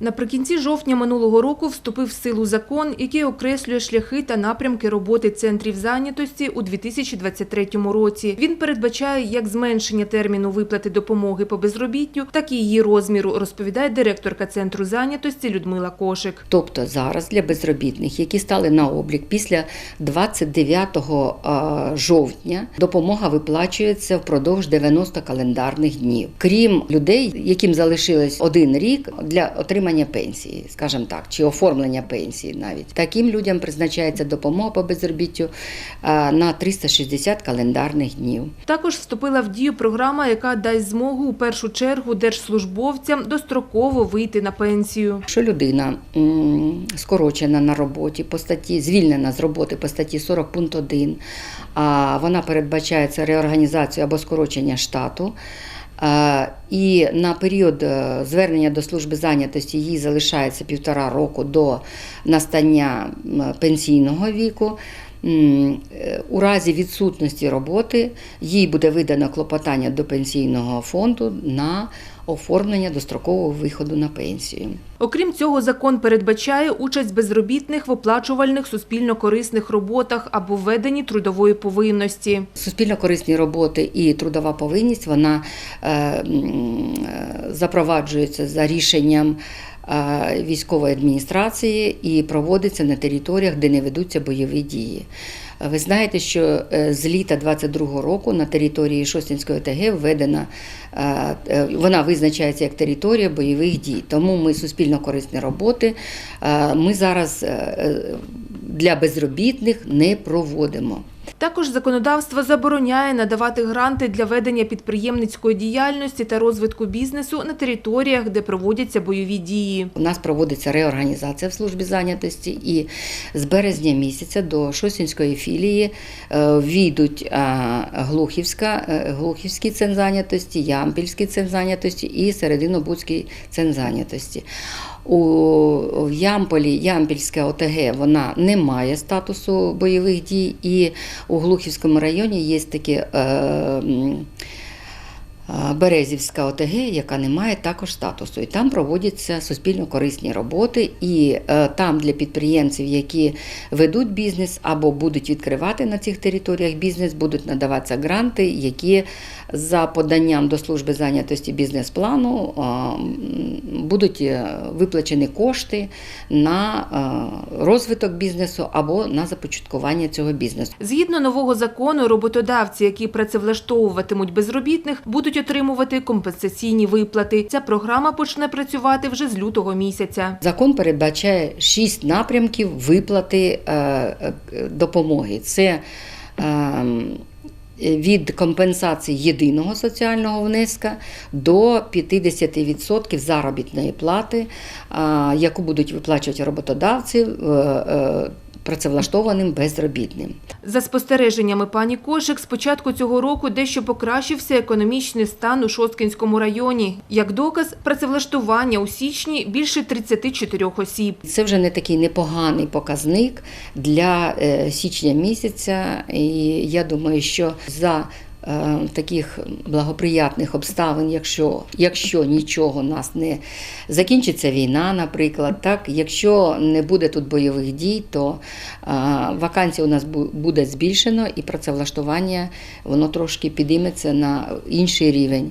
Наприкінці жовтня минулого року вступив в силу закон, який окреслює шляхи та напрямки роботи центрів зайнятості у 2023 році. Він передбачає як зменшення терміну виплати допомоги по безробіттю, так і її розміру, розповідає директорка центру зайнятості Людмила Кошик. Тобто зараз для безробітних, які стали на облік після 29 е, жовтня, допомога виплачується впродовж 90 календарних днів. Крім людей, яким залишилось один рік для отримання пенсії, скажімо так, чи оформлення пенсії навіть таким людям призначається допомога по безробіттю на 360 календарних днів. Також вступила в дію програма, яка дасть змогу у першу чергу держслужбовцям достроково вийти на пенсію. Якщо людина скорочена на роботі по статті, звільнена з роботи по статті 40 пункт 1, а вона передбачається реорганізацію або скорочення штату. Е, І на період е, звернення до служби зайнятості їй залишається півтора року до настання пенсійного віку. Е, У разі відсутності роботи їй буде видано клопотання до пенсійного фонду на оформлення дострокового виходу на пенсію. Окрім цього, закон передбачає участь безробітних в оплачувальних суспільно-корисних роботах або введенні трудової повинності. Суспільно-корисні роботи і трудова повинність вона е, е, запроваджується за рішенням військової адміністрації і проводиться на територіях, де не ведуться бойові дії. Ви знаєте, що е, з літа 22 року на території Шостінської ОТГ введена, е, е, вона визначається як територія бойових дій. Тому ми суспільно-корисні роботи е, ми зараз е, е, для безробітних не проводимо. Також законодавство забороняє надавати гранти для ведення підприємницької діяльності та розвитку бізнесу на територіях, де проводяться бойові дії. У нас проводиться реорганізація в службі зайнятості, і з березня місяця до Шосінської філії е, війдуть е, Глухівська, е, Глухівський центр зайнятості, Ямпільський центр зайнятості і Серединобудський центр зайнятості. У в Ямполі Ямпільська ОТГ вона не має статусу бойових дій, і у Глухівському районі є такі. Е, Березівська ОТГ, яка не має також статусу, і там проводяться суспільно-корисні роботи. І е, там для підприємців, які ведуть бізнес або будуть відкривати на цих територіях бізнес, будуть надаватися гранти, які за поданням до служби зайнятості бізнес-плану будуть е, виплачені кошти на е, розвиток бізнесу або на започаткування цього бізнесу. Згідно нового закону, роботодавці, які працевлаштовуватимуть безробітних, будуть отримувати компенсаційні виплати. Ця програма почне працювати вже з лютого місяця. Закон передбачає шість напрямків виплати е, е, допомоги. Це ем, від компенсації єдиного соціального внеска до 50% заробітної плати, яку будуть виплачувати роботодавці е, е, працевлаштованим безробітним. За спостереженнями пані Кошик, з початку цього року дещо покращився економічний стан у Шосткинському районі. Як доказ, працевлаштування у січні більше 34 осіб. Це вже не такий непоганий показник для е, січня місяця. І я думаю, що за таких благоприятних обставин, якщо, якщо нічого нас не закінчиться війна, наприклад, так, якщо не буде тут бойових дій, то е, вакансій у нас бу- буде збільшено і працевлаштування воно трошки підійметься на інший рівень.